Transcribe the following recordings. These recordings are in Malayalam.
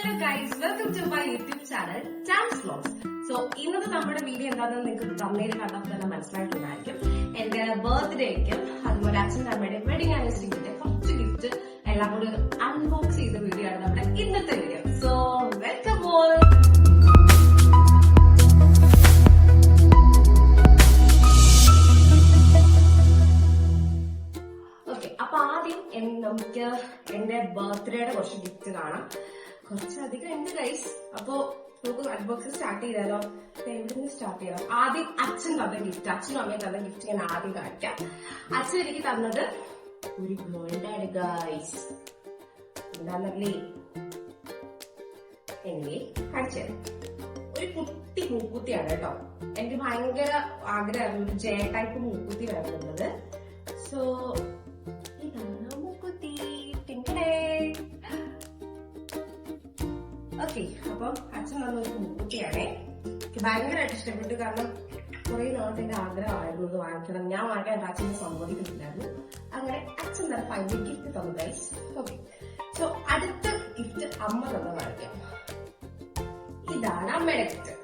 Hello guys welcome to my YouTube channel Chan's vlogs so ഇന്നത്തെ നമ്മുടെ വീഡിയോ എന്താണെന്ന് നിങ്ങൾക്ക് തമ്മിൽ കണ്ടപ്പോൾ തന്നെ മനസ്സിലായിട്ടുണ്ടായിരിക്കും. എന്റെ ബർത്ത്ഡേക്കും അതുപോലെ അച്ഛന്റെ അമ്മയുടെ വെഡിങ് ആനിവേഴ്സറിക്ക് കുറച്ച് ഗിഫ്റ്റ് എല്ലാം കൂടി അൺബോക്സ് ചെയ്ത വീഡിയോ ആണ് നമ്മുടെ ഇന്നത്തെ video so welcome all okay അപ്പൊ ആദ്യം നമുക്ക് എന്റെ ബർത്ത്ഡേയുടെ കുറച്ച് ഗിഫ്റ്റ് കാണാം. കുറച്ചധികം ഉണ്ട് ഗൈസ് അപ്പൊ നമുക്ക് അൺബോക്സിംഗ് സ്റ്റാർട്ട് ചെയ്താലോ? എവിടെ സ്റ്റാർട്ട് ചെയ്യണം. ആദ്യം അച്ഛൻ തന്ന ഗിഫ്റ്റ് അച്ഛനും അമ്മയും തന്ന ഗിഫ്റ്റ് ഞാൻ ആദ്യം കാണിക്കാം. അച്ഛൻ എനിക്ക് തന്നത് ഒരു ഗോൾഡ് ഗൈസ് എന്താന്നല്ലേ എനിക്ക് കാണിച്ചു ഒരു കുട്ടി മൂക്കുത്തിയാണ് കേട്ടോ. എനിക്ക് ഭയങ്കര ആഗ്രഹമായിരുന്നു. ഒരു ജെ ടൈപ്പ് മൂക്കുത്തി വരുന്നത് സോ ഇതാണ് മൂക്കുത്തി. ഓക്കെ അപ്പം അച്ഛൻ വന്ന ഒരു മൂക്കുത്തിയാണേ എനിക്ക് ഭയങ്കരമായിട്ട് ഇഷ്ടപ്പെട്ടു. കാരണം കുറെ നാളത്തെ എന്റെ ആഗ്രഹമായിരുന്നു ഇത് വാങ്ങിക്കണം. ഞാൻ വാങ്ങിക്കാൻ എന്റെ അച്ഛനെ സമ്മതിക്കുന്നില്ലായിരുന്നു. അങ്ങനെ അച്ഛൻ തന്നെ ഫൈനൽ ഗിഫ്റ്റ് തന്നു ഗൈസ് ഓക്കെ സോ അടുത്ത ഗിഫ്റ്റ് അമ്മ തന്നെ വാങ്ങിക്കാം. ഇതാണ് അമ്മയുടെ ഗിഫ്റ്റ്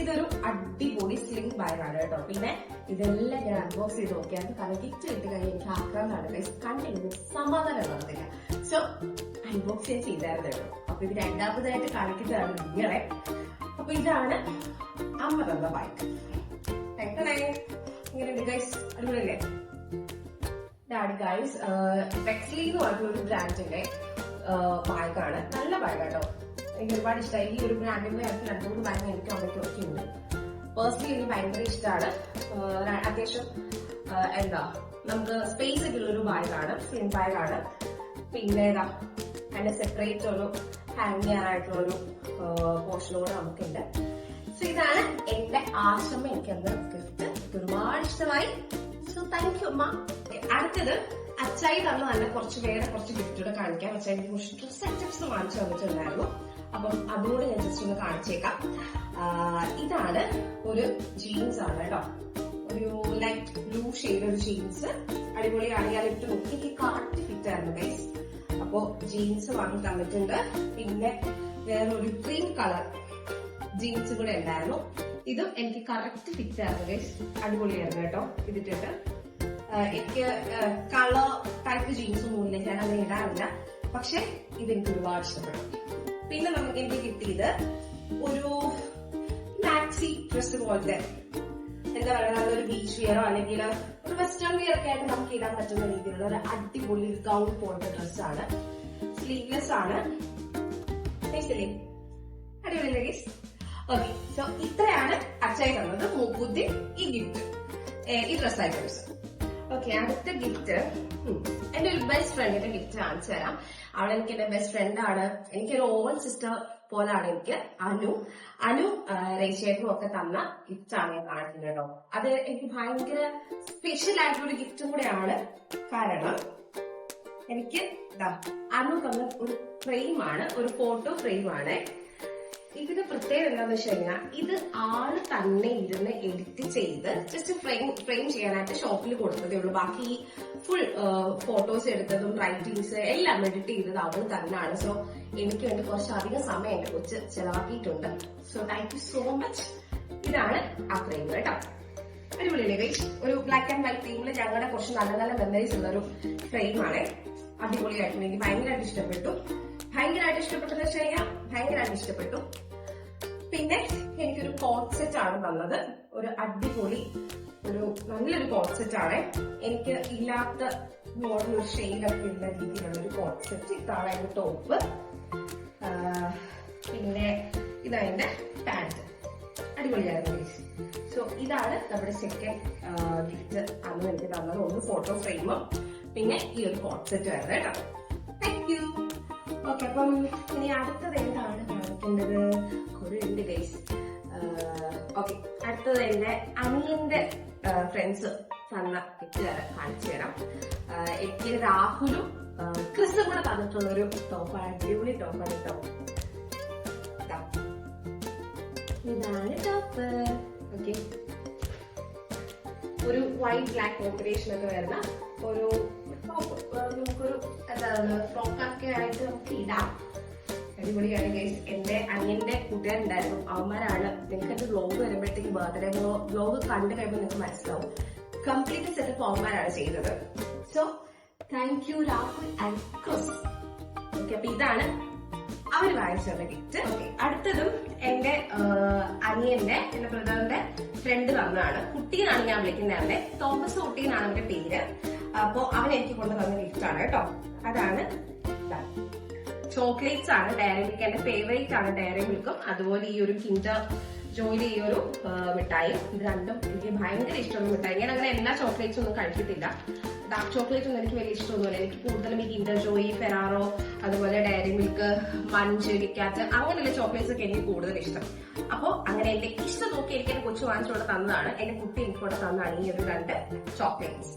ഇതൊരു അടിപൊളി സ്ലിംഗ് ബാഗാണ് കേട്ടോ. പിന്നെ ഇതെല്ലാം ഞാൻ അൺബോക്സ് ചെയ്ത് നോക്കിയായിരുന്നു കാരണം ഗിഫ്റ്റ് കിട്ടി കഴിഞ്ഞാൽ എനിക്ക് ആക്കാൻ ഗൈസ് കണ്ടിരുന്നു സമാധാനം നടന്നില്ല സോ അൺബോക്സ് ഞാൻ ചെയ്തായിരുന്നു കേട്ടോ. അപ്പൊ ഇത് രണ്ടാമതായിട്ട് കാണിക്കുന്നതാണ് നിങ്ങളെ അപ്പൊ ഇതാണ് അമ്മ തന്ന ബൈക്ക് ഇങ്ങനെയുണ്ട് ഗൈസ് ഗൈസ് വെക്സ്ലി എന്ന് പറഞ്ഞ ഒരു ബ്രാൻഡിന്റെ ബാഗാണ് നല്ല ബാഗാട്ടോ എനിക്ക് ഒരുപാട് ഇഷ്ടമായി ഈ ഒരു ബ്രാൻഡിന്റെ ഇറക്കി രണ്ടുമൂന്ന് ബാഗ് എനിക്ക് അവിടേക്ക് ഒക്കെ ഉണ്ട് പേഴ്സണലി എനിക്ക് ഭയങ്കര ഇഷ്ടമാണ് അത്യാവശ്യം എന്താ നമുക്ക് സ്പേസ് ഒക്കെ ഉള്ള ഒരു ബാഗാണ് സ്ലിം ബാഗാണ് പിന്നെ ഏതാ അതിന്റെ സെപ്പറേറ്റ് ഒരു ഹാങ് ചെയ്യാനായിട്ടുള്ള ഒരു പോർഷൻ കൂടെ നമുക്കുണ്ട്. സോ ഇതാണ് എന്റെ ആശ്രമം എനിക്ക് എന്ന ഗിഫ്റ്റ് എനിക്ക് ഒരുപാട് ഇഷ്ടമായി. സോ താങ്ക് യു അമ്മ അടുത്തത് അച്ചായി തന്ന നല്ല കുറച്ച് വേറെ കുറച്ച് ഗിഫ്റ്റുകൾ കാണിക്കാം. അച്ചായി എനിക്ക് കുറച്ച് ഡ്രസ് സെറ്റപ്സ് വാങ്ങിച്ചു തന്നിട്ടുണ്ടായിരുന്നു. അപ്പം അതുകൂടെ ഞാൻ ജസ്റ്റ് ഒന്ന് കാണിച്ചേക്കാം. ഇതാണ് ഒരു ജീൻസ് ആണ് കേട്ടോ. ഒരു ലൈറ്റ് ബ്ലൂ ഷെയ്ഡ് ഒരു ജീൻസ് അടിപൊളിയാണ്. ഞാൻ ഇട്ട് നോക്കി. കറക്റ്റ് ഫിറ്റ് ആയിരുന്നു ഗൈസ് അപ്പോ ജീൻസ് വാങ്ങി തന്നിട്ടുണ്ട്. പിന്നെ വേറൊരു ക്രീം കളർ ജീൻസ് കൂടെ ഉണ്ടായിരുന്നു. ഇതും എനിക്ക് കറക്റ്റ് ഫിറ്റ് ആയിരുന്നു അടിപൊളിയായിരുന്നു കേട്ടോ ഇതിട്ടിട്ട്. എനിക്ക് കളർ ടൈപ്പ് ജീൻസ് ഒന്നുമില്ല ഞാൻ അത് ഇടാറില്ല. പക്ഷെ ഇതെനിക്ക് ഒരുപാട് ഇഷ്ടപ്പെട്ടു. പിന്നെ നമുക്ക് എനിക്ക് കിട്ടിയത് ഒരു മാക്സി ഡ്രസ് പോലത്തെ എന്താ പറയുക ബീച്ച് വിയറോ അല്ലെങ്കിൽ ഒരു വെസ്റ്റേൺ വിയർ ഒക്കെ ആയിട്ട് നമുക്ക് ഇടാൻ പറ്റുന്ന രീതിയിലുള്ള ഒരു അടിപൊളി ഗൗൺ പോലത്തെ ആണ്. സ്ലീവ്ലെസ് ആണ്. അടിപൊളി സോ ഇത്രയാണ് അച്ചായി തന്നത് മൂക്കുത്തി ഈ ഗിഫ്റ്റ് ഈ ഡ്രസ് ഐറ്റംസ് ഓക്കെ അടുത്ത ഗിഫ്റ്റ് എന്റെ ഒരു ബെസ്റ്റ് ഫ്രണ്ടിന്റെ ഗിഫ്റ്റ് കാണിച്ചു തരാം. അവൾ എനിക്ക് എന്റെ ബെസ്റ്റ് ഫ്രണ്ട് ആണ്. എനിക്കൊരു ഓവൻ സിസ്റ്റർ പോലാണ് എനിക്ക് അനു. അനു രജിച്ചേട്ടനും ഒക്കെ തന്ന ഗിഫ്റ്റ് ആണ് ഞാൻ കാണിക്കുന്നത് കേട്ടോ. അത് എനിക്ക് ഭയങ്കര സ്പെഷ്യൽ ആയിട്ടുള്ള ഒരു ഗിഫ്റ്റും കൂടെയാണ്. കാരണം എനിക്ക് അനു തന്ന ഒരു ഫ്രെയിമാണ് ഒരു ഫോട്ടോ ഫ്രെയിമാണ് ഇതിന്റെ പ്രത്യേകത എന്താണെന്ന് വെച്ച് കഴിഞ്ഞാൽ ഇത് ആൾ തന്നെ ഇരുന്ന് എഡിറ്റ് ചെയ്ത് ജസ്റ്റ് ഫ്രെയിം ഫ്രെയിം ചെയ്യാനായിട്ട് ഷോപ്പിൽ കൊടുത്തതേ ഉള്ളൂ. ബാക്കി ഫുൾ ഫോട്ടോസ് എടുത്തതും റൈറ്റിങ്സ് എല്ലാം എഡിറ്റ് ചെയ്തത് അവൾ തന്നെയാണ്. സോ എനിക്ക് വേണ്ടി കുറച്ചധികം സമയം എന്റെ കൊച്ച് ചെലവാക്കിയിട്ടുണ്ട്. So thank you so much ഇതാണ് ആ ഫ്രെയിം കേട്ടോ. അടിപൊളിയല്ലേ ഗൈസ് ഒരു ബ്ലാക്ക് ആൻഡ് വൈറ്റ് തീമിൽ ഞങ്ങളുടെ കുറച്ച് നല്ല നല്ല മെമ്മറീസ് ഉള്ള ഒരു ഫ്രെയിമാണ് അടിപൊളിയായിട്ടുണ്ട്. എനിക്ക് ഭയങ്കരമായിട്ട് ഇഷ്ടപ്പെട്ടു. ഭയങ്കരമായിട്ട് ഇഷ്ടപ്പെട്ടെന്ന് വെച്ച് കഴിഞ്ഞാൽ ഭയങ്കരമായിട്ട് ഇഷ്ടപ്പെട്ടു. പിന്നെ എനിക്കൊരു കോട്ട് സെറ്റ് ആണ് വന്നത് ഒരു അടിപൊളി ഒരു നല്ലൊരു കോട്ട് ആണ്. എനിക്ക് ഇല്ലാത്ത മോഡൽ ഒരു ഷെയ്ഡൊക്കെ ഉള്ള രീതിയിലുള്ള ഒരു കോട്ട് സെറ്റ് ഇതാണ് അതിന്റെ ടോപ്പ് പിന്നെ ഇതതിന്റെ പാന്റ് അടിപൊളിയായിരുന്നു സോ ഇതാണ് നമ്മുടെ സെക്കൻഡ് ഗിഫ്റ്റ് അന്ന് എനിക്ക് തന്നത്. ഒന്ന് ഫോട്ടോ ഫ്രെയിമും പിന്നെ ഈ ഒരു കോട്ട് സെറ്റ് കേട്ടോ. താങ്ക് യു ഓക്കെ അപ്പം ഇനി അടുത്തത് എന്താണ് കാണിക്കേണ്ടത്? കുറെ ഉണ്ട് ഗൈസ് ഓക്കെ അടുത്തത് എന്റെ അനിയന്റെ ഫ്രണ്ട്സ് തന്ന പിക്ചർ കാണിച്ചു തരാം. എനിക്ക് രാഹുലും ക്രിസും കൂടെ തന്നിട്ടുള്ള ഒരു ടോപ്പാണ് അടിപൊളി ടോപ്പാണ് ടോപ്പ് ഇതാ. ഇതാണ് ടോപ്പ് ഓക്കെ. ഒരു വൈറ്റ് ബ്ലാക്ക് കോമ്പിനേഷൻ ഒക്കെ വരുന്ന ഒരു നമുക്കൊരു എന്താണ് ഫ്രോക്കൊക്കെ ആയിട്ട് നമുക്ക് ഇടാം അടിപൊളിയാണ് ഗൈസ് എന്റെ അനിയന്റെ കൂട്ടുകാരുണ്ടായിരുന്നു. അവന്മാരാണ്. നിങ്ങൾക്ക് എന്റെ വ്ലോഗ് വരുമ്പോഴത്തേക്ക് ബർത്ത്ഡേ വ്ലോഗ് കണ്ടു കഴിയുമ്പോൾ നിങ്ങൾക്ക് മനസ്സിലാവും. കംപ്ലീറ്റ് സെറ്റപ്പ് അവന്മാരാണ് ചെയ്തത് so thank you Rahul and Chris okay അപ്പൊ ഇതാണ് അവർ വാങ്ങിച്ചത് ഗിഫ്റ്റ് ഓക്കെ അടുത്തതും എന്റെ അനിയന്റെ എന്റെ ബ്രദറിന്റെ ഫ്രണ്ട് വന്നതാണ്. കുട്ടീനാണ് ഞാൻ വിളിക്കുന്നത് തോമസ് കുട്ടീനാണ് അവന്റെ പേര്. അപ്പോ അവൻ എനിക്ക് കൊണ്ടു തന്ന ഗിഫ്റ്റ് ആണ് കേട്ടോ. അതാണ് ചോക്ലേറ്റ്സ് ആണ് ഡയറി മിൽക്ക് എന്റെ ഫേവറേറ്റ് ആണ് ഡയറി മിൽക്കും അതുപോലെ ഈ ഒരു കിൻഡർ ജോയിലെ ഈ ഒരു മിഠായി ഇത് രണ്ടും എനിക്ക് ഭയങ്കര ഇഷ്ടമുള്ള മിഠായി. ഞാൻ അങ്ങനെ എല്ലാ ചോക്ലേറ്റ്സും ഒന്നും കഴിച്ചിട്ടില്ല. ഡാർക്ക് ചോക്ലേറ്റ് ഒന്നും എനിക്ക് വലിയ ഇഷ്ടമൊന്നുമില്ല. എനിക്ക് കൂടുതലും ഈ കിൻഡർ ജോയി ഫെറാറോ അതുപോലെ ഡയറി മിൽക്ക് മഞ്ച് വിക്കാറ്റ് അങ്ങനെയുള്ള ചോക്ലേറ്റ്സ് ഒക്കെ എനിക്ക് കൂടുതൽ ഇഷ്ടം. അപ്പോൾ അങ്ങനെ എന്റെ ഇഷ്ടം നോക്കി എനിക്ക് എന്റെ കൊച്ചു വാങ്ങിച്ചുകൊണ്ട് തന്നതാണ്. എന്റെ കുട്ടി എനിക്ക് കൂടെ തന്നതാണ് ഈ ഒരു രണ്ട് ചോക്ലേറ്റ്സ്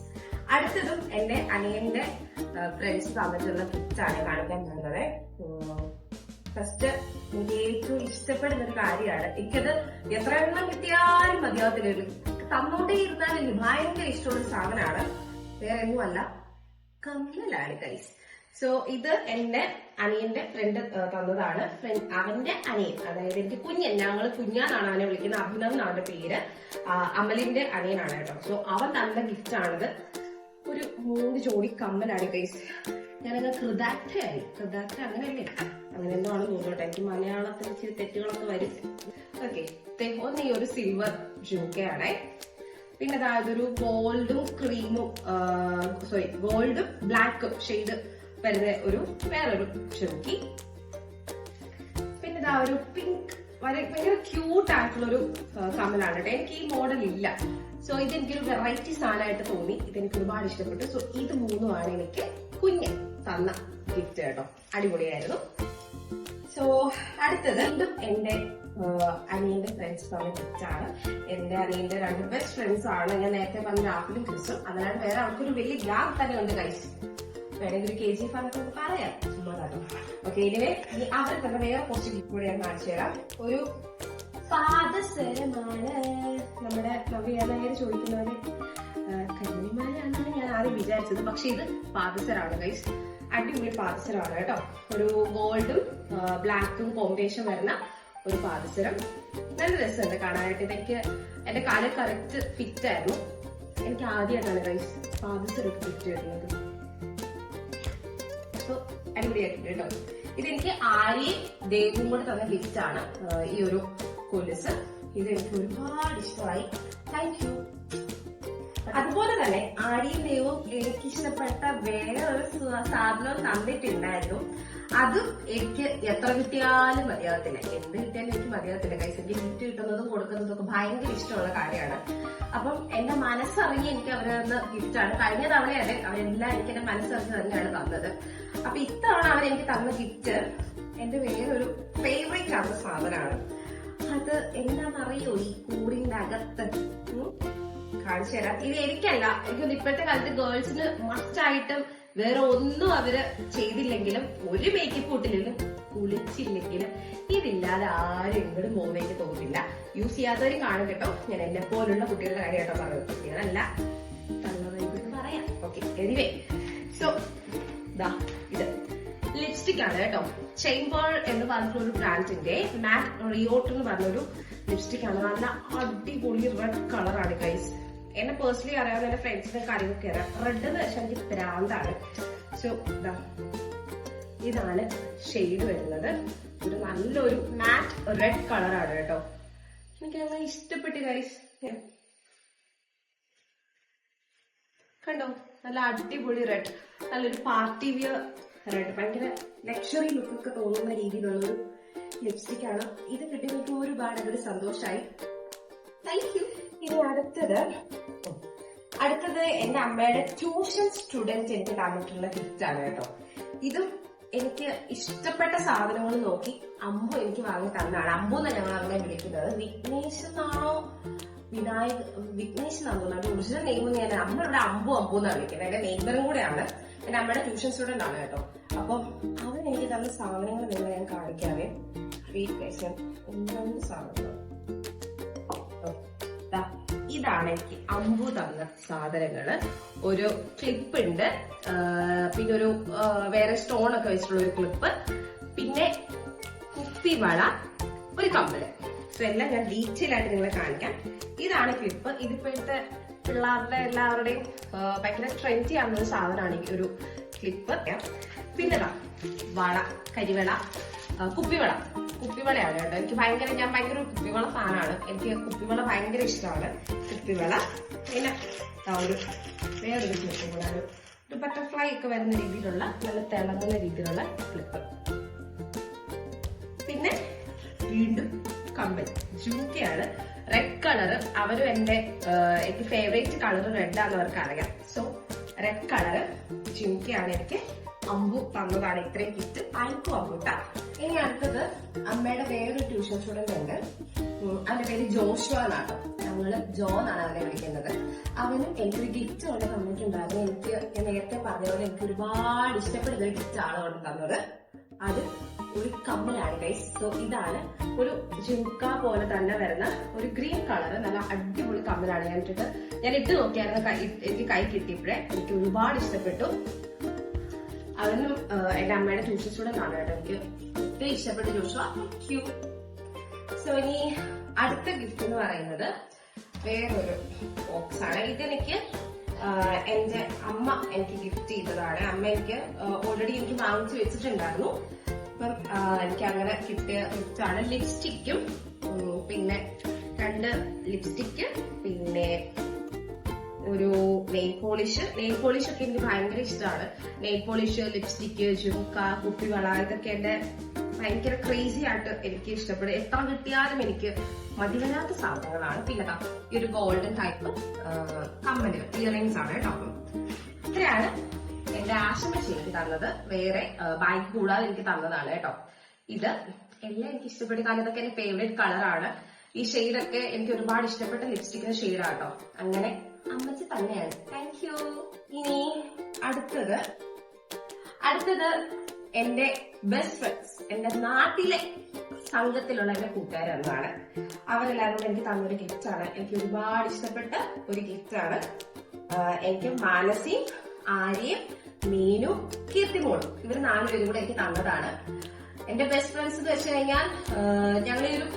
അടുത്തതും എന്റെ അനിയന്റെ ഫ്രണ്ട്സ് തന്നിട്ടുള്ള ഗിഫ്റ്റ് ആണ് കാണിക്കാൻ പോകുന്നത് ഫസ്റ്റ് എനിക്ക് ഏറ്റവും ഇഷ്ടപ്പെടുന്ന ഒരു കാര്യമാണ്. എനിക്കത് എത്ര എണ്ണം കിട്ടിയാലും മതിയാവത്തില്ല തന്നോണ്ടേ എനിക്ക് ഭയങ്കര ഇഷ്ടമുള്ള സാധനമാണ്. വേറെ ഒന്നുമല്ല. കമ്മലാണ് കൈസ് സോ ഇത് എന്റെ അനിയന്റെ ഫ്രണ്ട് തന്നതാണ്. അവന്റെ അനിയൻ അതായത് എനിക്ക് കുഞ്ഞൻ ഞങ്ങൾ കുഞ്ഞാന്നാണ് അവനെ വിളിക്കുന്നത്. അഭിനവ് എന്നാണ് പേര്. അമലിന്റെ അനിയനാണ് കേട്ടോ. സോ അവൻ തന്ന ഗിഫ്റ്റ് ആണിത്. ഒരു മൂന്ന് ജോഡി കമ്മലാണ് ഗൈസ് ഞാനങ്ങ് കൃതാക്തയായി കൃതാക്ത അങ്ങനെയല്ലേ? അങ്ങനെ എന്തോ ആണ് തോന്നുന്നു എനിക്ക് മലയാളത്തിൽ ഇച്ചിരി തെറ്റുകളൊക്കെ വരും. ഓക്കെ ഒന്ന് ഈ ഒരു സിൽവർ ജൂക്കയാണേ പിന്നെ അതായത് ഒരു ഗോൾഡും ക്രീമും സോറി ഗോൾഡും ബ്ലാക്കും ഷെയ്ഡ് വരുന്ന ഒരു വേറൊരു ചെറുക്കി പിന്നെ ഇതാ ഒരു പിങ്ക് വളരെ ഭയങ്കര ക്യൂട്ട് ആയിട്ടുള്ള ഒരു കമലാണ് കേട്ടോ. എനിക്ക് ഈ മോഡൽ ഇല്ല. സോ ഇതെനിക്കൊരു വെറൈറ്റി സാധനമായിട്ട് തോന്നി. ഇതെനിക്ക് ഒരുപാട് ഇഷ്ടപ്പെട്ടു. സോ ഇത് മൂന്നുമാണ് എനിക്ക് കുഞ്ഞ് തന്ന ഗിഫ്റ്റ് കേട്ടോ. അടിപൊളിയായിരുന്നു. സോ അടുത്തത് വീണ്ടും എന്റെ അനിയന്റെ ഫ്രണ്ട്സ് തന്ന ഗിഫ്റ്റ് ആണ്. എന്റെ അനിയന്റെ രണ്ട് ബെസ്റ്റ് ഫ്രണ്ട്സ് ആണ്. ഞാൻ നേരത്തെ പറഞ്ഞ രാഹുലും ക്രിസ്റ്റും അതിനാണ് വേറെ അവർക്കൊരു വലിയ ഗ്യാങ് തന്നെ ഉണ്ട് കഴിച്ചു വേണമെങ്കിൽ ഒരു കെ ജി ഫാനൊക്കെ പറയാം. ചുമ്മാ ഓക്കെ ഇനിവേ ഇനി അവർ തന്നെ വേറെ കുറച്ച് ഗിഫ്റ്റ് കൂടെ ഞാൻ കാണിച്ചു തരാം. ഒരു പാദസരമാണ് നമ്മുടെ നവ്യാനകർ ചോദിക്കുന്നവര് കന്നിമാരാണെന്ന് ഞാൻ ആദ്യം വിചാരിച്ചത്. പക്ഷെ ഇത് പാദസരാണ് ഗൈസ് അടിപൊളി പാദസരമാണ് കേട്ടോ. ഒരു ഗോൾഡും ബ്ലാക്കും കോമ്പിനേഷൻ വരുന്ന ഒരു പാദസരം നല്ല രസമുണ്ട് കാണാനായിട്ട്. എനിക്ക് എന്റെ കാൽ കറക്റ്റ് ഫിറ്റ് ആയിരുന്നു. എനിക്ക് ആദ്യമായിട്ടാണ് ഗൈസ് പാദസരം ഫിറ്റ് വരുന്നത്. സോ അടിപൊളിയായിട്ടുണ്ട് കേട്ടോ. ഇതെനിക്ക് ആര്യയും ദേവും കൂടെ തന്ന ഗിഫ്റ്റ് ആണ് ഈ ഒരു കൊലുസ് ഇത് എനിക്ക് ഒരുപാട് ഇഷ്ടമായി. താങ്ക് യു അതുപോലെ തന്നെ ആടിയും ദൈവവും എനിക്ക് ഇഷ്ടപ്പെട്ട വേറെ ഒരു സാധനവും സാധനം തന്നിട്ടുണ്ടായിരുന്നു. അതും എനിക്ക് എത്ര കിട്ടിയാലും മതിയാകത്തില്ല എന്ത് കിട്ടിയാലും എനിക്ക് മതിയാകത്തില്ല കൈസ് എനിക്ക് ഗിഫ്റ്റ് കിട്ടുന്നതും കൊടുക്കുന്നതും ഒക്കെ ഭയങ്കര ഇഷ്ടമുള്ള കാര്യമാണ്. അപ്പം എന്റെ മനസ്സറിഞ്ഞ് എനിക്ക് അവരന്ന് ഗിഫ്റ്റാണ് കഴിഞ്ഞ തവണയല്ലേ അവരെല്ലാം എനിക്ക് എന്റെ മനസ്സറിഞ്ഞ് തന്നെയാണ് തന്നത്. അപ്പൊ ഇത്തവണ അവരെനിക്ക് തന്ന ഗിഫ്റ്റ് എന്റെ വേറൊരു ഫേവറേറ്റ് ആവുന്ന സാധനമാണ്. അത് എന്താണെന്നറിയോ ഈ കൂടിന്റെ അകത്ത്? കാണിച്ചു തരാം. ഇത് എനിക്കല്ല. എനിക്കൊന്ന് ഇപ്പോഴത്തെ കാലത്ത് ഗേൾസിന് മസ്റ്റായിട്ടും വേറെ ഒന്നും അവർ ചെയ്തില്ലെങ്കിലും ഒരു മേക്കപ്പ് കൂട്ടില്ലെങ്കിലും കുളിച്ചില്ലെങ്കിലും ഇതില്ലാതെ ആരും ഇങ്ങോട്ട് പോകുന്നതെനിക്ക് തോന്നില്ല യൂസ് ചെയ്യാത്തവരും കാണും കേട്ടോ. ഞാൻ എന്നെ പോലുള്ള കുട്ടികളുടെ കാര്യം കേട്ടോ പറയുന്നത്. കുട്ടികളല്ല. പറയാം. ഓക്കെ എനിവേ സോ ദാ. ലിപ്സ്റ്റിക് ആണ് കേട്ടോ. ചേംബർ എന്ന് പറഞ്ഞ ഒരു ബ്രാൻഡിന്റെ മാറ്റ് റിയോട്ട് എന്ന് പറഞ്ഞൊരു ലിപ്സ്റ്റിക് ആണ്. നല്ല അടിപൊളി റെഡ് കളറാണ് ഗൈസ് എന്നെ പേഴ്സണലി അറിയാവുന്ന എന്റെ ഫ്രണ്ട്സിന്റെ കാര്യമൊക്കെ അറിയാം. റെഡ് എന്ന് വെച്ചാൽ എനിക്ക് ഭ്രാന്താണ് സോ ഇതാ ഇതാണ് ഷെയ്ഡ് വരുന്നത്. ഒരു നല്ലൊരു മാറ്റ് റെഡ് കളറാണ് കേട്ടോ. എനിക്ക് അങ്ങനെ ഇഷ്ടപ്പെട്ടു ഗൈസ് കണ്ടോ? നല്ല അടിപൊളി റെഡ് നല്ലൊരു പാർട്ടി വിയർ റെഡ് ഭയങ്കര ലക്ഷറി ലുക്കൊക്കെ തോന്നുന്ന രീതിയിലുള്ള ഒരു ലിപ്സ്റ്റിക് ആണ്. ഇത് കിട്ടിയപ്പോൾ ഒരുപാട് അതൊരു സന്തോഷമായി താങ്ക് യു ഇനി അടുത്തത് അടുത്തത് എന്റെ അമ്മയുടെ ട്യൂഷൻ സ്റ്റുഡന്റ് എനിക്ക് തന്നിട്ടുള്ള ഗിഫ്റ്റ് ആണ് കേട്ടോ. ഇതും എനിക്ക് ഇഷ്ടപ്പെട്ട സാധനങ്ങൾ നോക്കി അമ്പു എനിക്ക് വാങ്ങി തന്നാണ് അമ്പു എന്നാണ് ഞങ്ങൾ അങ്ങനെ വിളിക്കുന്നത്. വിഘ്നേഷ് എന്നാണോ വിനായക് വിഘ്നേഷ് എന്നാണ് തോന്നുന്നത്. ഒറിജിനൽ നെയ്മെന്ന് ഞാൻ അമ്മ അമ്പു അമ്പു എന്നാണ് വിളിക്കുന്നത്. എന്റെ നെയ്ബറും കൂടെയാണ്. എന്റെ അമ്മയുടെ ട്യൂഷൻ സ്റ്റുഡന്റ് ആണ് കേട്ടോ. അപ്പം അവൻ എനിക്ക് തന്ന സാധനങ്ങൾ നിങ്ങൾ ഞാൻ കാണിക്കാവേ. ഫ്രീ കഴിച്ചാൽ സാധനം. ഇതാണ് എനിക്ക് അമ്പു തന്ന സാധനങ്ങൾ. ഒരു ക്ലിപ്പ് ഉണ്ട്. പിന്നെ ഒരു വേറെ സ്റ്റോൺ ഒക്കെ വെച്ചിട്ടുള്ള ഒരു ക്ലിപ്പ് പിന്നെ കുപ്പി വള ഒരു കമ്പൽ സോ എല്ലാം ഞാൻ ഡീറ്റെയിൽ ആയിട്ട് നിങ്ങളെ കാണിക്കാം. ഇതാണ് ക്ലിപ്പ് ഇതിപ്പോഴത്തെ പിള്ളേരുടെ എല്ലാവരുടെയും ഭയങ്കര ട്രെൻഡി ആവുന്ന ഒരു സാധനമാണ് ഈ ഒരു ക്ലിപ്പ് പിന്നെ വള കരിവള കുപ്പിവള കുപ്പിവളയാണ് കേട്ടോ. എനിക്ക് ഭയങ്കര ഞാൻ ഭയങ്കര കുപ്പിവള ഫാനാണ്. എനിക്ക് കുപ്പിവള ഭയങ്കര ഇഷ്ടമാണ്. കുപ്പിവള പിന്നെ ഒരു വേറൊരു ക്ലിപ്പ് കൂടെ ഒരു ഒരു ബട്ടർഫ്ലൈ ഒക്കെ വരുന്ന രീതിയിലുള്ള നല്ല തിളങ്ങുന്ന രീതിയിലുള്ള ക്ലിപ്പ് പിന്നെ വീണ്ടും കമ്മൽ ജൂക്കയാണ് റെഡ് കളർ അവരും ആഹ്, എനിക്ക് ഫേവറേറ്റ് കളർ റെഡ് ആണെന്ന് അവർക്ക് അറിയാം സോ റെഡ് കളർ ചിമുക്കിയാണ് എനിക്ക് അമ്പു തന്നതാണ്. ഇത്രയും കിറ്റ് അയക്കും അമ്പൂട്ട. ഇനി അടുത്തത് അമ്മയുടെ വേറൊരു ട്യൂഷൻ സ്റ്റുഡന്റ് ഉണ്ട്. അവന്റെ പേര് ജോഷുവ എന്നാണ്. ഞങ്ങൾ ജോ എന്നാണ് അവനെ വിളിക്കുന്നത്. അവനും എനിക്കൊരു ഗിഫ്റ്റ് കൊണ്ട് തന്നിട്ടുണ്ടായിരുന്നു. എനിക്ക് നേരത്തെ പറഞ്ഞ പോലെ എനിക്ക് ഒരുപാട് ഇഷ്ടപ്പെടുന്ന ഒരു ഗിഫ്റ്റ് ആണ് കൊണ്ട് തന്നത്. അത് ഒരു കമ്മലാണ് ഗൈസ് സോ ഇതാണ് ഒരു ജുക്ക പോലെ തന്നെ വരുന്ന ഒരു ഗ്രീൻ കളർ നല്ല അടിപൊളി കമ്മലാണ് ഞാൻ ഇട്ടിട്ട്. ഞാൻ ഇട്ട് നോക്കിയായിരുന്നു കൈ എനിക്ക് കൈ കിട്ടിയപ്പോഴേ എനിക്ക് ഒരുപാട് ഇഷ്ടപ്പെട്ടു. അവനും എന്റെ അമ്മയുടെ ആണ് കേട്ടോ. എനിക്ക് ഒത്തിരി ഇഷ്ടപ്പെട്ടു ജോഷുവ. ക്യൂ സോ ഇനി അടുത്ത ഗിഫ്റ്റ് എന്ന് പറയുന്നത് വേറൊരു ബോക്സ് ആണ്. ഇതെനിക്ക് എന്റെ അമ്മ എനിക്ക് ഗിഫ്റ്റ് ചെയ്തതാണ്. അമ്മ എനിക്ക് ഓൾറെഡി എനിക്ക് വാങ്ങിച്ചു വെച്ചിട്ടുണ്ടായിരുന്നു. അപ്പം എനിക്ക് അങ്ങനെ കിട്ടിയ ഗിഫ്റ്റാണ് ലിപ്സ്റ്റിക്കും പിന്നെ രണ്ട് ലിപ്സ്റ്റിക്ക് പിന്നെ ഒരു നെയിൽ പോളിഷ് നെയിൽ പോളിഷ് ഒക്കെ എനിക്ക് ഭയങ്കര ഇഷ്ടമാണ്. നെയിൽ പോളിഷ് ലിപ്സ്റ്റിക്ക് ജുംക്ക കുപ്പിവള ഇതൊക്കെ എന്റെ ഭയങ്കര ക്രേസി ആയിട്ട് എനിക്ക് ഇഷ്ടപ്പെടും. എത്ര കിട്ടിയാലും എനിക്ക് മതിവരാത്ത സാധനങ്ങളാണ്. പിന്നെ ഈ ഒരു ഗോൾഡൻ ടൈപ്പ് കമ്മലുകൾ ഇയറിങ്സ് ആണ് കേട്ടോ. ഇത്രയാണ് എന്റെ ആശംസ എനിക്ക് തന്നത്. വേറെ ബാഗ് കൂടാതെ എനിക്ക് തന്നതാണ് കേട്ടോ. ഇത് എല്ലാം എനിക്ക് ഇഷ്ടപ്പെട്ടു കാരണം ഇതൊക്കെ എന്റെ ഫേവറേറ്റ് കളറാണ് ഈ ഷെയ്ഡൊക്കെ എനിക്ക് ഒരുപാട് ഇഷ്ടപ്പെട്ട ലിപ്സ്റ്റിക്കിന്റെ ഷെയ്ഡാണ് കേട്ടോ. അങ്ങനെ അമ്മച്ചി തന്നെയാണ്. താങ്ക് യു ഇനി അടുത്തത് അടുത്തത് എന്റെ ബെസ്റ്റ് ഫ്രണ്ട്സ് എന്റെ നാട്ടിലെ സംഘത്തിലുള്ള എന്റെ കൂട്ടുകാരെന്നാണ് അവരെല്ലാവരും എനിക്ക് തന്നൊരു ഗിഫ്റ്റ് ആണ്. എനിക്ക് ഒരുപാട് ഇഷ്ടപ്പെട്ട ഒരു ഗിഫ്റ്റ് ആണ്. എനിക്ക് മാനസിയും ആര്യയും മീനു കീർത്തിമോളും ഇവർ നാലുപേരും കൂടെ എനിക്ക് തന്നതാണ്. എന്റെ ബെസ്റ്റ് ഫ്രണ്ട്സ് എന്ന് വെച്ച് കഴിഞ്ഞാൽ ഞങ്ങൾ ഈ ഒരു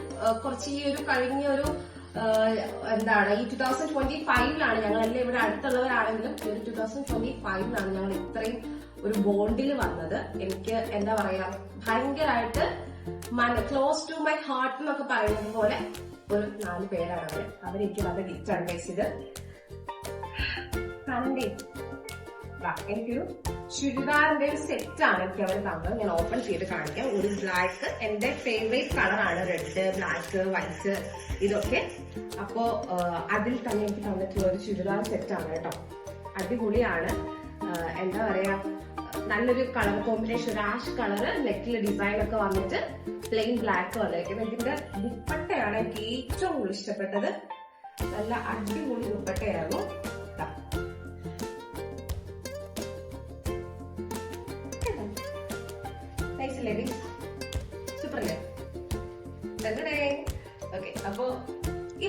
കുറച്ച് ഈ ഒരു കഴിഞ്ഞ ഒരു എന്താണ് ഈ ടു തൗസൻഡ് ട്വന്റി ഫൈവിലാണ് ഞങ്ങൾ എല്ലാം ഇവിടെ അടുത്തുള്ളവരാണെങ്കിലും ഈ ഒരു ടു തൗസൻഡ് ട്വന്റി ഫൈവിലാണ് ഞങ്ങൾ ഇത്രയും ഒരു ബോണ്ടിൽ വന്നത്. എനിക്ക് എന്താ പറയാ ഭയങ്കരമായിട്ട് ക്ലോസ് ടു മൈ ഹാർട്ട് എന്നൊക്കെ പറയുന്നത് പോലെ ഒരു നാല് പേരാണ് അവർ. അവരെനിക്ക് നല്ല ഗിഫ്റ്റ് അഡ്വൈസ് ചെയ്ത് കാണണ്ടേ എനിക്കൊരു ചുരിദാറിന്റെ ഒരു സെറ്റ് ആണ് എനിക്ക് അവർ തന്നത്. ഞാൻ ഓപ്പൺ ചെയ്ത് കാണിക്കാം. ഒരു ബ്ലാക്ക് എന്റെ ഫേവറേറ്റ് കളറാണ് റെഡ് ബ്ലാക്ക് വൈറ്റ് ഇതൊക്കെ. അപ്പോ അതിൽ തന്നെ എനിക്ക് തന്നിട്ടുള്ള ഒരു ചുരിദാർ സെറ്റ് ആണ് കേട്ടോ. അടിപൊളിയാണ്. എന്താ പറയാ നല്ലൊരു കളർ കോമ്പിനേഷൻ ഒരു ആഷ് കളർ നെക്കിൽ ഡിസൈൻ ഒക്കെ വന്നിട്ട് പ്ലെയിൻ ബ്ലാക്ക് വന്നിരിക്കുന്നത് ഇതിന്റെ ദുപ്പട്ടയാണ് എനിക്ക് ഏറ്റവും കൂടുതൽ ഇഷ്ടപ്പെട്ടത്. നല്ല അടിപൊളി ദുപ്പട്ടയായിരുന്നു.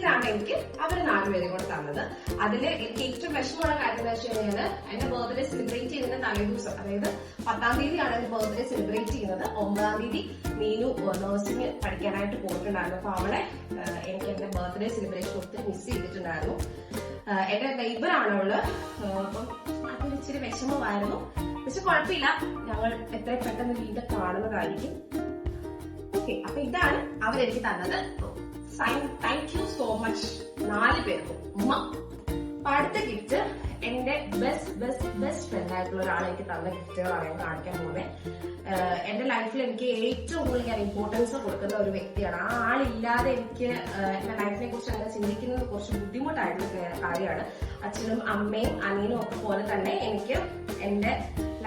ഇതാണ് എനിക്ക് നാല് നാലുപേരും കൂടെ തന്നത്. അതിൽ എനിക്ക് ഏറ്റവും വിഷമമുള്ള കാര്യം എന്ന് വെച്ച് കഴിഞ്ഞാൽ എന്റെ ബർത്ത്ഡേ സെലിബ്രേറ്റ് ചെയ്യുന്ന തലേ ദിവസം അതായത് പത്താം തീയതിയാണ് എന്റെ ബർത്ത്ഡേ സെലിബ്രേറ്റ് ചെയ്യുന്നത്. ഒമ്പതാം തീയതി മീനു നഴ്സിംഗ് പഠിക്കാനായിട്ട് പോയിട്ടുണ്ടായിരുന്നു. അപ്പൊ അവളെ എനിക്ക് എന്റെ ബർത്ത്ഡേ സെലിബ്രേഷൻ ഒത്തിരി മിസ് ചെയ്തിട്ടുണ്ടായിരുന്നു. എന്റെ നെയ്ബർ ആണ് അവൾ. അപ്പം അതൊരു ഇച്ചിരി വിഷമമായിരുന്നു. പക്ഷെ കുഴപ്പമില്ല. ഞങ്ങൾ എത്രയും പെട്ടെന്ന് വീണ്ടും കാണുന്നതായിരിക്കും. ഓക്കെ അപ്പൊ ഇതാണ് അവരെനിക്ക് തന്നത്. താങ്ക് യു സോ മച്ച് നാല് പേർക്കും ഉമ്മ. അപ്പൊ അടുത്ത ഗിഫ്റ്റ് എന്റെ ബെസ്റ്റ് ബെസ്റ്റ് ബെസ്റ്റ് ഫ്രണ്ട് ആയിട്ടുള്ള ഒരാളെ എനിക്ക് തന്ന ഗിഫ്റ്റുകളാണ് ഞാൻ കാണിക്കാൻ പോകുന്നത് എന്റെ ലൈഫിൽ എനിക്ക് ഏറ്റവും കൂടുതൽ ഞാൻ ഇമ്പോർട്ടൻസ് കൊടുക്കുന്ന ഒരു വ്യക്തിയാണ്. ആ ആളില്ലാതെ എനിക്ക് എന്റെ ലൈഫിനെ കുറിച്ച് അങ്ങനെ ചിന്തിക്കുന്നത് കുറച്ച് ബുദ്ധിമുട്ടായിട്ടുള്ള കാര്യമാണ്. അച്ഛനും അമ്മയും അനിയനും ഒക്കെ പോലെ തന്നെ എനിക്ക് എന്റെ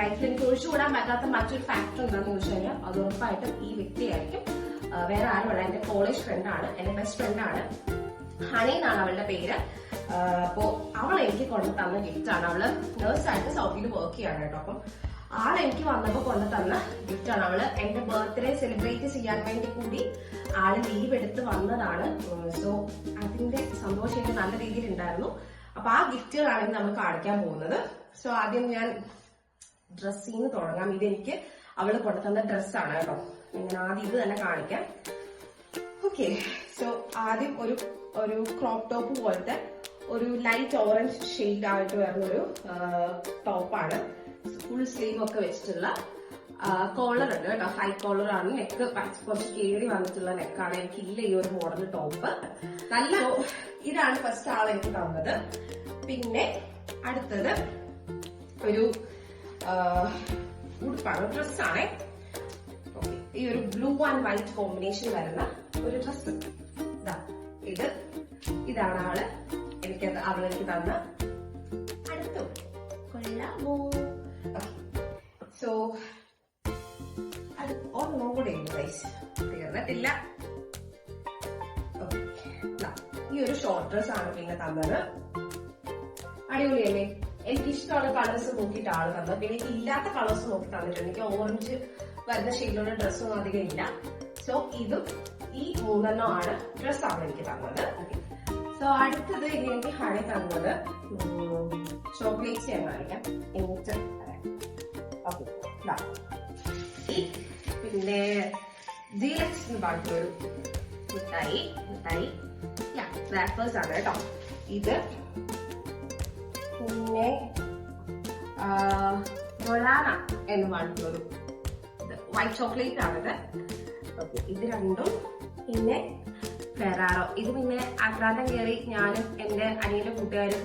ലൈഫിൽ എനിക്ക് ഒഴിച്ചുകൂടാൻ പറ്റാത്ത മറ്റൊരു ഫാക്ടർ എന്താണെന്ന് ചോദിച്ചു കഴിഞ്ഞാൽ അത് ഉറപ്പായിട്ടും ഈ വ്യക്തിയായിരിക്കും. വേറെ ആരുമല്ല. എന്റെ കോളേജ് ഫ്രണ്ടാണ് എന്റെ ബെസ്റ്റ് ഫ്രണ്ടാണ് ഹണി എന്നാണ് അവളുടെ പേര്. ആഹ് അപ്പോ അവൾ എനിക്ക് കൊണ്ടു തന്ന ഗിഫ്റ്റാണ് അവൾ നേഴ്സായിട്ട് സൗദിയിൽ വർക്ക് ചെയ്യാണ് കേട്ടോ. അപ്പം ആൾ എനിക്ക് വന്നപ്പോ കൊണ്ടു തന്ന ഗിഫ്റ്റാണ് അവൾ എന്റെ ബർത്ത്ഡേ സെലിബ്രേറ്റ് ചെയ്യാൻ വേണ്ടി കൂടി ആൾ ലീവ് എടുത്ത് വന്നതാണ്. സോ അതിന്റെ സന്തോഷം എനിക്ക് നല്ല രീതിയിൽ ഉണ്ടായിരുന്നു. അപ്പൊ ആ ഗിഫ്റ്റുകളാണ് ഇന്ന് നമ്മൾ കാണിക്കാൻ പോകുന്നത്. സോ ആദ്യം ഞാൻ ഡ്രസ്സിന്ന് തുടങ്ങാം. ഇതെനിക്ക് അവൾ കൊണ്ടുതന്ന ഡ്രസ്സാണ് കേട്ടോ. ഞാൻ ആദ്യം ഇത് തന്നെ കാണിക്കാം. ഓക്കെ സോ ആദ്യം ഒരു ഒരു ക്രോപ്പ് ടോപ്പ് പോലത്തെ ഒരു ലൈറ്റ് ഓറഞ്ച് ഷെയ്ഡ് ആയിട്ട് വരുന്ന ഒരു ടോപ്പാണ്. ഫുൾ സ്ലീവ് ഒക്കെ വെച്ചിട്ടുള്ള കോളർ ഉണ്ട് കേട്ടോ. ഹൈ കോളർ ആണ്. നെക്ക് കുറച്ച് കയറി വന്നിട്ടുള്ള നെക്കാണ് എനിക്ക് ഇല്ല ഈ ഒരു മോഡൽ ടോപ്പ്. നല്ല ഇതാണ് ഫസ്റ്റ് ആൾ എനിക്ക് തന്നത്. പിന്നെ അടുത്തത് ഒരു ഉടുപ്പാണ്. ഡ്രസ്സാണേ ആണ്. ഈ ഒരു ബ്ലൂ ആൻഡ് വൈറ്റ് കോമ്പിനേഷൻ വരുന്ന ഒരു ഡ്രസ്സ് ഇത്. ഇതാണ് ആൾ. എനിക്കത് അവളെനിക്ക് തന്ന അടുത്തു കൊള്ളാമോ സോ അത് ഒന്നും കൂടെ തീർന്നിട്ടില്ല. ഈ ഒരു ഷോർട്ട് ഡ്രസ് ആണ് പിന്നെ തന്നത്. അടിപൊളിയല്ലേ? എനിക്ക് ഇഷ്ടമുള്ള കളേഴ്സ് നോക്കിയിട്ട് ആൾ തന്നത്. പിന്നെ എനിക്ക് ഇല്ലാത്ത കളേഴ്സ് നോക്കി തന്നിട്ടുണ്ട്. എനിക്ക് ഓറഞ്ച് വരുന്ന ഷെയ്ഡിലുള്ള ഡ്രസ്സൊന്നും അധികം ഇല്ല. സോ ഇതും ഈ മൂന്നെണ്ണം ആണ് ഡ്രസ്സാണ് എനിക്ക് തന്നത്. സോ അടുത്തത് ഇനി എനിക്ക് ഹണി തന്നത് ചോക്ലേറ്റ്സ് ഞാൻ കാണിക്കാം. എന്നിട്ട് ഓക്കെ പിന്നെ ഡീലക്സ് എന്ന് പറഞ്ഞൊരു മിഠായി മിഠായി. റാപ്പേഴ്സ് ആണ് കേട്ടോ. ഇത് പിന്നെ മൊലാന എന്ന് പറഞ്ഞൊരു വൈറ്റ് ചോക്ലേറ്റ് ആണത്. ഓക്കെ ഇത് രണ്ടും. പിന്നെ ഫെറാറോ ഇത് പിന്നെ ആക്രാന്തം കയറി ഞാനും എന്റെ അനിയന്റെ കൂട്ടുകാരും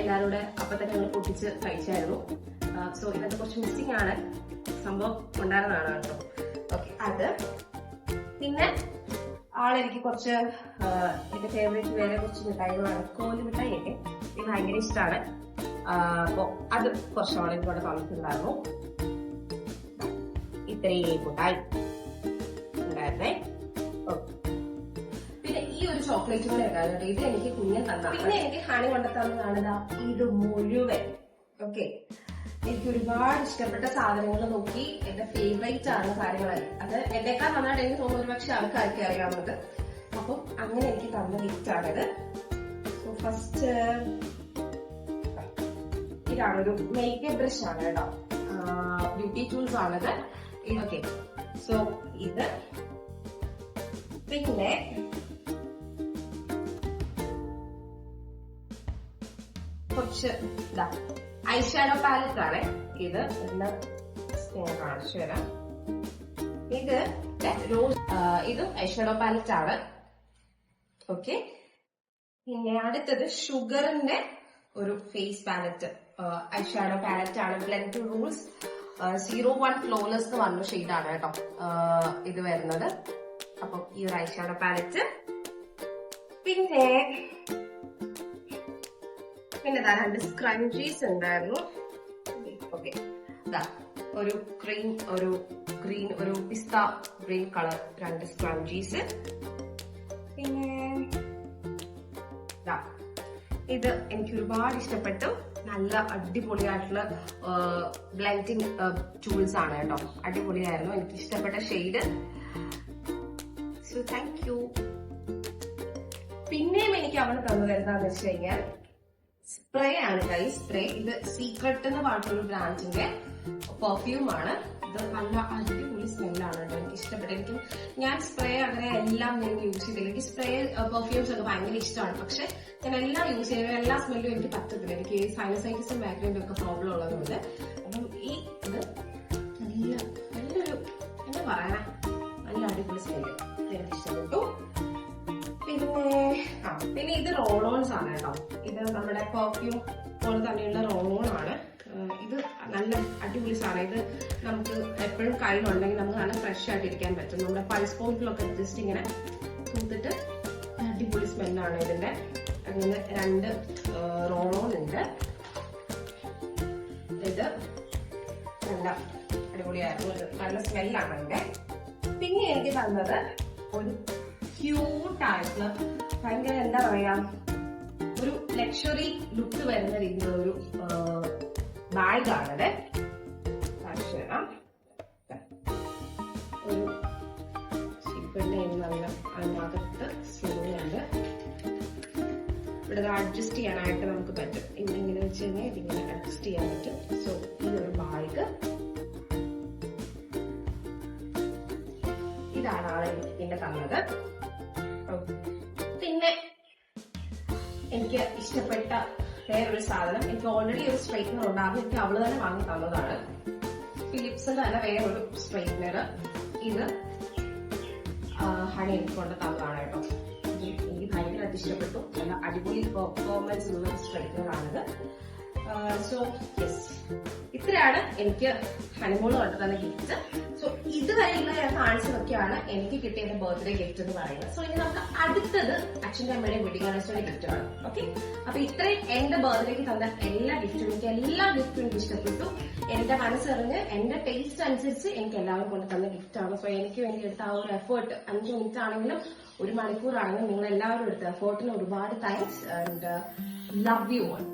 എല്ലാവരും കൂടെ അപ്പൊ തന്നെ ഞങ്ങൾ പൊട്ടിച്ച് കഴിച്ചായിരുന്നു. സോ ഇതൊക്കെ കുറച്ച് മിസ്സിംഗ് ആണ്. സംഭവം ഉണ്ടായിരുന്നതാണ് കേട്ടോ. ഓക്കെ അത് പിന്നെ ആളെനിക്ക് കുറച്ച് എന്റെ ഫേവറേറ്റ് വേറെ കുറച്ച് മിഠായികളാണ് കോൽ മിഠായി ഒക്കെ എനിക്ക് ഭയങ്കര ഇഷ്ടമാണ് അപ്പോൾ അത് കുറച്ച് ആളെനിക്ക് ഇവിടെ തന്നിട്ടുണ്ടായിരുന്നു. ഇത്രയും മിഠായി ഉണ്ടായിരുന്നേ. ഓക്കെ ചോക്ലേറ്റ് കൂടെ ഉണ്ടായിരുന്നു. ഇത് എനിക്ക് കുഞ്ഞെ തന്ന. പിന്നെ എനിക്ക് ഹണി കൊണ്ട് തന്നതാണ് ദാ ഇത് മുഴുവൻ. ഓക്കെ എനിക്ക് ഒരുപാട് ഇഷ്ടപ്പെട്ട സാധനങ്ങൾ നോക്കി എന്റെ ഫേവറേറ്റ് ആണ് കാര്യങ്ങളായി അത് എന്നെക്കാൾ നന്നായിട്ട് എനിക്ക് തോന്നുന്നു ഒരു പക്ഷെ ആൾക്കാർക്ക് അറിയാവുന്നത്. അപ്പം അങ്ങനെ എനിക്ക് തന്ന ഗിഫ്റ്റ് ആണിത്. സോ ഫസ്റ്റ് ഇതാണ് ഒരു മേക്കപ്പ് ബ്രഷ് ആണ് കേട്ടോ. ബ്യൂട്ടി ടൂൾസ് ആണത്. ഇതൊക്കെ സോ ഇത് പിന്നെ കുറച്ച് ഇതാ. ഐഷാഡോ പാലറ്റ് ആണ്. ഇത് എല്ലാം കാണിച്ചു തരാം. ഇത് റോസ് ഇതും ഐഷാഡോ പാലറ്റ് ആണ്. ഓക്കെ പിന്നെ അടുത്തത് ഷുഗറിന്റെ ഒരു ഫേസ് പാലറ്റ് ഐഷാഡോ പാലറ്റ് ആണ്. Blend rules zero one flawless എന്ന് പറഞ്ഞ ഷെയ്ഡാണ് കേട്ടോ. ഇത് വരുന്നത്. അപ്പം ഈ ഒരു ഐഷാഡോ പാലറ്റ് പിന്നെ പിന്നെ ദാ രണ്ട് സ്ക്രഞ്ചീസ് ഉണ്ടായിരുന്നു. ഓക്കെ ഒരു ക്രീം ഒരു ഗ്രീൻ ഒരു പിസ്ത ഗ്രീൻ കളർ രണ്ട് സ്ക്രഞ്ചീസ് പിന്നെ ഇത് എനിക്ക് ഒരുപാട് ഇഷ്ടപ്പെട്ടു. നല്ല അടിപൊളിയായിട്ടുള്ള ബ്ലെൻഡിങ് ടൂൾസ് ആണ് കേട്ടോ. അടിപൊളിയായിരുന്നു. എനിക്ക് ഇഷ്ടപ്പെട്ട ഷെയ്ഡ് സോ താങ്ക് യു പിന്നെയും എനിക്ക് അവൾ തന്നു തരുന്നതെന്ന് വെച്ച് കഴിഞ്ഞാൽ സ്പ്രേ ആണ് കൈ സ്പ്രേ ഇത് സീക്രട്ട് എന്ന് പറഞ്ഞൊരു ബ്രാൻഡിന്റെ പെർഫ്യൂം ആണ്. ഇത് നല്ല അടിപൊളി സ്മെല്ലാണ് കേട്ടോ. എനിക്ക് ഇഷ്ടപ്പെട്ടു. എനിക്ക് ഞാൻ സ്പ്രേ അങ്ങനെ എല്ലാം ഞാൻ യൂസ് ചെയ്തില്ല. എനിക്ക് സ്പ്രേ പെർഫ്യൂംസ് ഒക്കെ ഭയങ്കര ഇഷ്ടമാണ്. പക്ഷെ ഞാൻ എല്ലാം യൂസ് ചെയ്യുന്നത് എല്ലാ സ്മെല്ലും എനിക്ക് പറ്റത്തില്ല. എനിക്ക് സൈനസൈറ്റിസും ബാക്ക്ഗ്രൗണ്ടും ഒക്കെ പ്രോബ്ലം ഉള്ളതുകൊണ്ട് അപ്പം ഈ ഇത് നല്ല നല്ലൊരു എന്താ പറയാ നല്ല അടിപൊളി സ്മെല്ല് എനിക്ക് ഇഷ്ടപ്പെട്ടു. പിന്നെ ഇത് സാധനം ആണ് കേട്ടോ. ഇത് നമ്മുടെ പെർഫ്യൂം പോലെ തന്നെയുള്ള റോൾ ഓൺ ആണ് ഇത് നല്ല അടിപൊളി സാധനം. ഇത് നമുക്ക് എപ്പോഴും കയ്യിലുണ്ടെങ്കിൽ നമുക്ക് നല്ല ഫ്രഷ് ആയിട്ട് ഇരിക്കാൻ പറ്റും. നമ്മുടെ പൾസ് പോയിന്റിലൊക്കെ ജസ്റ്റ് ഇങ്ങനെ തൂത്തിട്ട് അടിപൊളി സ്മെല്ലാണ് ഇതിന്റെ. അങ്ങനെ രണ്ട് റോൾ ഓൺ ഉണ്ട്. ഇത് നല്ല അടിപൊളിയായിരുന്നു നല്ല സ്മെല്ലാണ് അതിന്റെ പിന്നെ എനിക്ക് തന്നത് ഒരു ക്യൂട്ട് ആയിട്ടുള്ള ഭയങ്കര എന്താ പറയാ ഒരു ലക്ഷറി ലുക്ക് വരുന്ന രീതിയിലുള്ള ഒരു ബാഗാണത്. ഇവിടെ അഡ്ജസ്റ്റ് ചെയ്യാനായിട്ട് നമുക്ക് പറ്റും. ഇങ്ങനെ വെച്ച് കഴിഞ്ഞാൽ ഇതിങ്ങനെ അഡ്ജസ്റ്റ് ചെയ്യാൻ പറ്റും. സോ ഈ ഒരു ബാഗ് ഇതാണ് ആളെ എനിക്ക് തന്നത്. എനിക്ക് ഇഷ്ടപ്പെട്ട വേറൊരു സാധനം. എനിക്ക് ഓൾറെഡി ഒരു സ്ട്രൈറ്റ്നർ ഉണ്ടാകും എനിക്ക് അവൾ തന്നെ വാങ്ങി തന്നതാണ്. ഫിലിപ്സിന്റെ തന്നെ വേറൊരു സ്ട്രൈറ്റ്നർ ഇത് ഹണി എനിക്ക് കൊണ്ട് തന്നതാണ് കേട്ടോ. എനിക്ക് ഭയങ്കര ഇഷ്ടപ്പെട്ടു നല്ല അടിപൊളി പെർഫോമൻസ് ഉള്ള സ്ട്രൈറ്റ്നർ ആണിത്. സോ യെസ് ഇത്രയാണ് എനിക്ക് ഹണിമൂൺ കൊണ്ട് തന്നെ ഗിഫ്റ്റ് ഇതുവരെയുള്ള ഞാൻ കാണിച്ചതൊക്കെയാണ് എനിക്ക് കിട്ടിയ ബർത്ത്ഡേ ഗിഫ്റ്റ് എന്ന് പറയുന്നത്. സോ ഇനി നമുക്ക് അടുത്തത് അച്ഛന്റെ അമ്മയുടെയും വെഡിങ് ഗിഫ്റ്റ് ആണ്. ഓക്കെ അപ്പൊ ഇത്രയും എന്റെ ബർത്ത്ഡേക്ക് തന്ന എല്ലാ ഗിഫ്റ്റും എനിക്ക് എല്ലാ ഗിഫ്റ്റും എനിക്ക് ഇഷ്ടപ്പെട്ടു എന്റെ മനസ്സറിഞ്ഞ് എന്റെ ടേസ്റ്റ് അനുസരിച്ച് എനിക്ക് എല്ലാവരും കൊണ്ട് തന്ന ഗിഫ്റ്റ് ആണ്. സോ എനിക്ക് വേണ്ടി എടുത്ത ആ ഒരു എഫേർട്ട് അഞ്ച് മിനിറ്റ് ആണെങ്കിലും ഒരു മണിക്കൂറാണെങ്കിലും നിങ്ങൾ എല്ലാവരും എടുത്ത എഫേർട്ടിന് ഒരുപാട് thanks and love you all